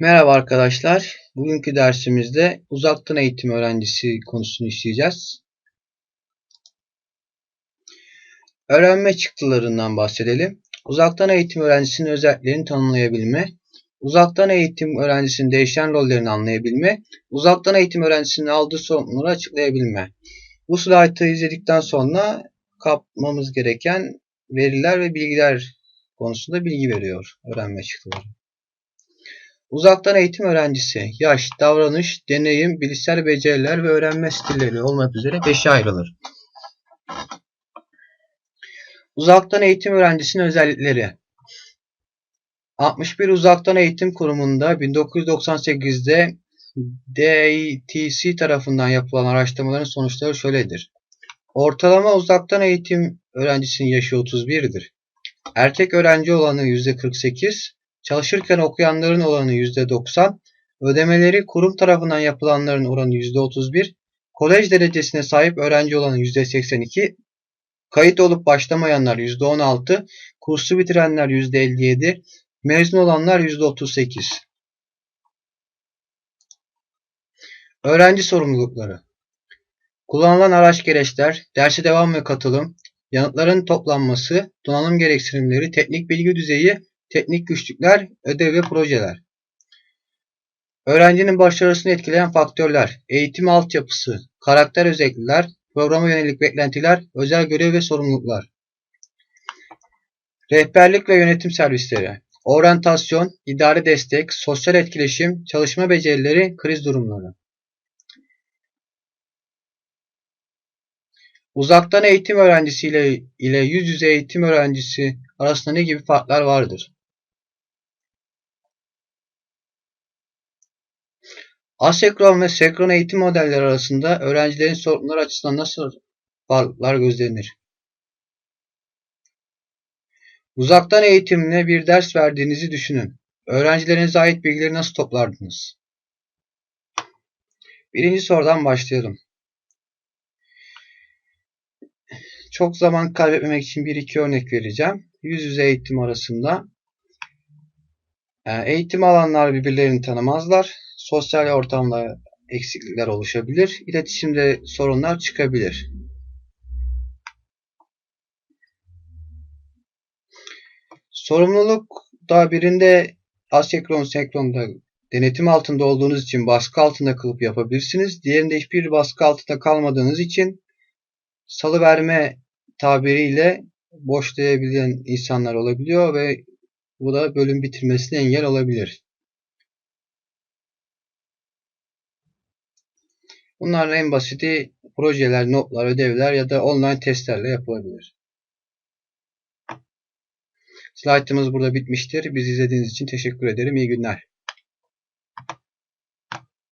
Merhaba arkadaşlar. Bugünkü dersimizde uzaktan eğitim öğrencisi konusunu işleyeceğiz. Öğrenme çıktılarından bahsedelim. Uzaktan eğitim öğrencisinin özelliklerini tanımlayabilme, uzaktan eğitim öğrencisinin değişen rollerini anlayabilme, uzaktan eğitim öğrencisinin aldığı sorumlulukları açıklayabilme. Bu slaytı izledikten sonra kapmamız gereken veriler ve bilgiler konusunda bilgi veriyor öğrenme çıktıları. Uzaktan eğitim öğrencisi yaş, davranış, deneyim, bilişsel beceriler ve öğrenme stilleri olmak üzere 5'e ayrılır. Uzaktan eğitim öğrencisinin özellikleri 61 Uzaktan Eğitim Kurumu'nda 1998'de DETC tarafından yapılan araştırmaların sonuçları şöyledir. Ortalama uzaktan eğitim öğrencisinin yaşı 31'dir. Erkek öğrenci olanı %48, Çalışırken okuyanların oranı %90, ödemeleri kurum tarafından yapılanların oranı %31, kolej derecesine sahip öğrenci olanı %82, kayıt olup başlamayanlar %16, kursu bitirenler %57, mezun olanlar %38. Öğrenci sorumlulukları Kullanılan araç gereçler, derse devam ve katılım, yanıtların toplanması, donanım gereksinimleri, teknik bilgi düzeyi, teknik güçlükler, ödev ve projeler. Öğrencinin başarısını etkileyen faktörler, eğitim altyapısı, karakter özellikler, programa yönelik beklentiler, özel görev ve sorumluluklar. Rehberlik ve yönetim servisleri, oryantasyon, idari destek, sosyal etkileşim, çalışma becerileri, kriz durumları. Uzaktan eğitim öğrencisi ile, ile yüz yüze eğitim öğrencisi arasında ne gibi farklar vardır? Asenkron ve senkron eğitim modelleri arasında öğrencilerin sorunları açısından nasıl farklar gözlenir? Uzaktan eğitimle bir ders verdiğinizi düşünün. Öğrencilerinize ait bilgileri nasıl toplardınız? Birinci sorudan başlayalım. Çok zaman kaybetmemek için bir iki örnek vereceğim. Yüz yüze eğitim arasında eğitim alanlar birbirlerini tanımazlar sosyal ortamda eksiklikler oluşabilir. İletişimde sorunlar çıkabilir. Sorumluluk da birinde asenkron senkronda denetim altında olduğunuz için baskı altında kalıp yapabilirsiniz. Diğerinde hiçbir baskı altında kalmadığınız için salı verme tabiriyle boşlayabilen insanlar olabiliyor ve bu da bölüm bitirmesine engel olabilir. Bunların en basiti projeler, notlar, ödevler ya da online testlerle yapılabilir. Slaytımız burada bitmiştir. Bizi izlediğiniz için teşekkür ederim. İyi günler.